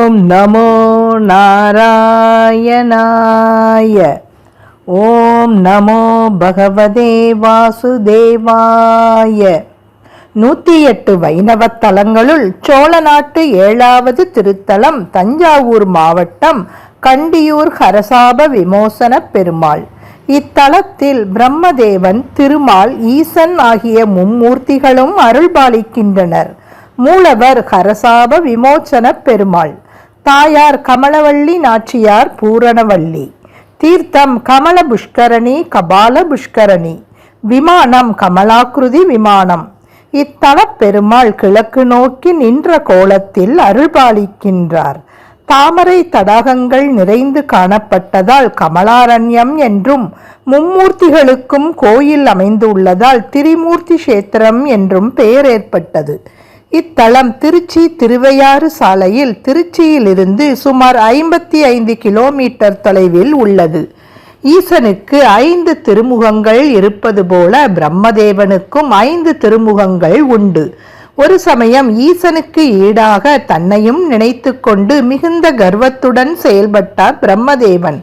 ஓம் நமோ நாராயணாய. ஓம் நமோ பகவதே வாசுதேவாய. நூற்றி எட்டு வைணவத் தலங்களுள் சோழ நாட்டு ஏழாவது திருத்தலம் தஞ்சாவூர் மாவட்டம் கண்டியூர் ஹரசாப விமோசன பெருமாள். இத்தலத்தில் பிரம்மதேவன் திருமால் ஈசன் ஆகிய மும்மூர்த்திகளும் அருள்பாலிக்கின்றனர். மூலவர் ஹரசாப விமோச்சன பெருமாள். தாயார் கமலவள்ளி நாச்சியார் பூரணவள்ளி. தீர்த்தம் கமல புஷ்கரணி கபால புஷ்கரணி விமானம் கமலாக்கிருதி விமானம். இத்தலப் பெருமாள் கிழக்கு நோக்கி நின்ற கோலத்தில் அருள்பாலிக்கின்றார். தாமரை தடாகங்கள் நிறைந்து காணப்பட்டதால் கமலாரண்யம் என்றும் மும்மூர்த்திகளுக்கும் கோயில் அமைந்துள்ளதால் திரிமூர்த்தி கஷேத்திரம் என்றும் பெயர் ஏற்பட்டது. இத்தலம் திருச்சி திருவையாறு சாலையில் திருச்சியிலிருந்து சுமார் ஐம்பத்தி ஐந்து கிலோமீட்டர் தொலைவில் உள்ளது. ஈசனுக்கு ஐந்து திருமுகங்கள் இருப்பது போல பிரம்மதேவனுக்கும் ஐந்து திருமுகங்கள் உண்டு. ஒரு சமயம் ஈசனுக்கு ஈடாக தன்னையும் நினைத்து கொண்டு மிகுந்த கர்வத்துடன் செயல்பட்டார் பிரம்மதேவன்.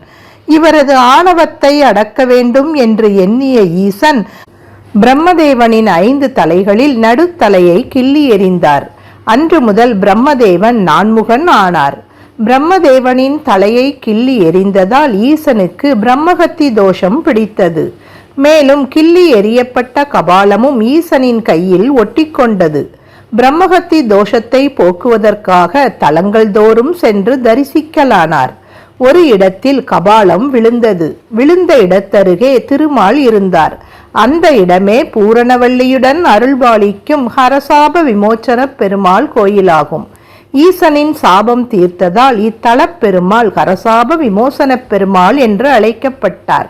இவரது ஆணவத்தை அடக்க வேண்டும் என்று எண்ணிய ஈசன் பிரம்மதேவனின் ஐந்து தலைகளில் நடுத்தலையை கிள்ளி எறிந்தார். அன்று முதல் பிரம்மதேவன் நான்முகன் ஆனார். பிரம்மதேவனின் தலையை கிள்ளி எறிந்ததால் ஈசனுக்கு பிரம்மகத்தி தோஷம் பிடித்தது. மேலும் கிள்ளி எறியப்பட்ட கபாலமும் ஈசனின் கையில் ஒட்டிக்கொண்டது. பிரம்மகத்தி தோஷத்தை போக்குவதற்காக தலங்கள் தோறும் சென்று தரிசிக்கலானார். ஒரு இடத்தில் கபாலம் விழுந்தது. விழுந்த இடத்தருகே திருமால் இருந்தார். அந்த இடமே பூரணவல்லியுடன் அருள்பாலிக்கும் ஹரசாப விமோச்சன பெருமாள் கோயிலாகும். ஈசனின் சாபம் தீர்த்ததால் இத்தலப் பெருமாள் ஹரசாப விமோசன பெருமாள் என்று அழைக்கப்பட்டார்.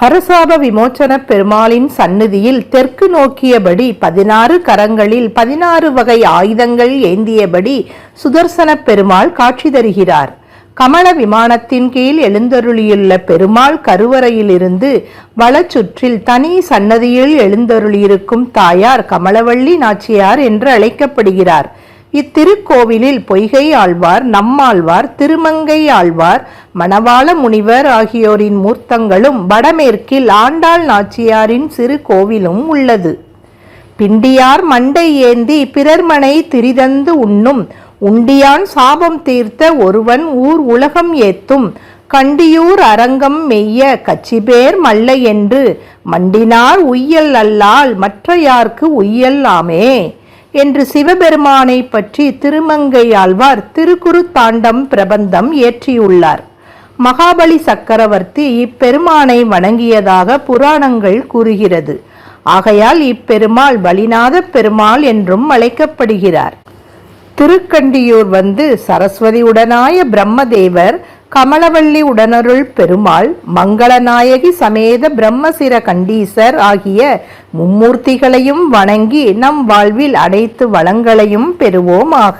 ஹரசாப விமோச்சன பெருமாளின் சந்நிதியில் தெற்கு நோக்கியபடி பதினாறு கரங்களில் பதினாறு வகை ஆயுதங்கள் ஏந்தியபடி சுதர்சன பெருமாள் காட்சி தருகிறார். கமல விமானத்தின் கீழ் எழுந்தருளியுள்ள பெருமாள் கருவறையிலிருந்து வளச்சுற்றில் தனி சன்னதியில் எழுந்தருளியிருக்கும் தாயார் கமலவள்ளி நாச்சியார் என்று அழைக்கப்படுகிறார். இத்திருக்கோவிலில் பொய்கை ஆழ்வார் நம்மாழ்வார் திருமங்கை ஆழ்வார் மணவாள முனிவர் ஆகியோரின் மூர்த்தங்களும் வடமேற்கில் ஆண்டாள் நாச்சியாரின் சிறு கோவிலும் உள்ளது. பிண்டியார் மண்டை ஏந்தி பிறர்மனை திரிதந்து உண்ணும் உண்டியான் சாபம் தீர்த்த ஒருவன் ஊர் உலகம் ஏத்தும். கண்டியூர் அரங்கம் மெய்ய கச்சிபேர் மல்லை என்று. மண்டினார் உய்யல் அல்லால் மற்ற யார்க்கு உய்யல் ஆமே. என்று சிவபெருமானை பற்றி திருமங்கை ஆழ்வார் திருக்குருத்தாண்டம் பிரபந்தம் ஏற்றியுள்ளார். மகாபலி சக்கரவர்த்தி இப்பெருமானை வணங்கியதாக புராணங்கள் கூறுகிறது. ஆகையால் இப்பெருமாள் பலிநாத பெருமாள் என்றும் அழைக்கப்படுகிறார். திருக்கண்டியூர் வந்து சரஸ்வதி உடனாய பிரம்மதேவர் கமலவள்ளி உடனருள் பெருமாள் மங்களநாயகி சமேத பிரம்மசிர கண்டீசர் ஆகிய மும்மூர்த்திகளையும் வணங்கி நம் வாழ்வில் அனைத்து வளங்களையும் பெறுவோமாக.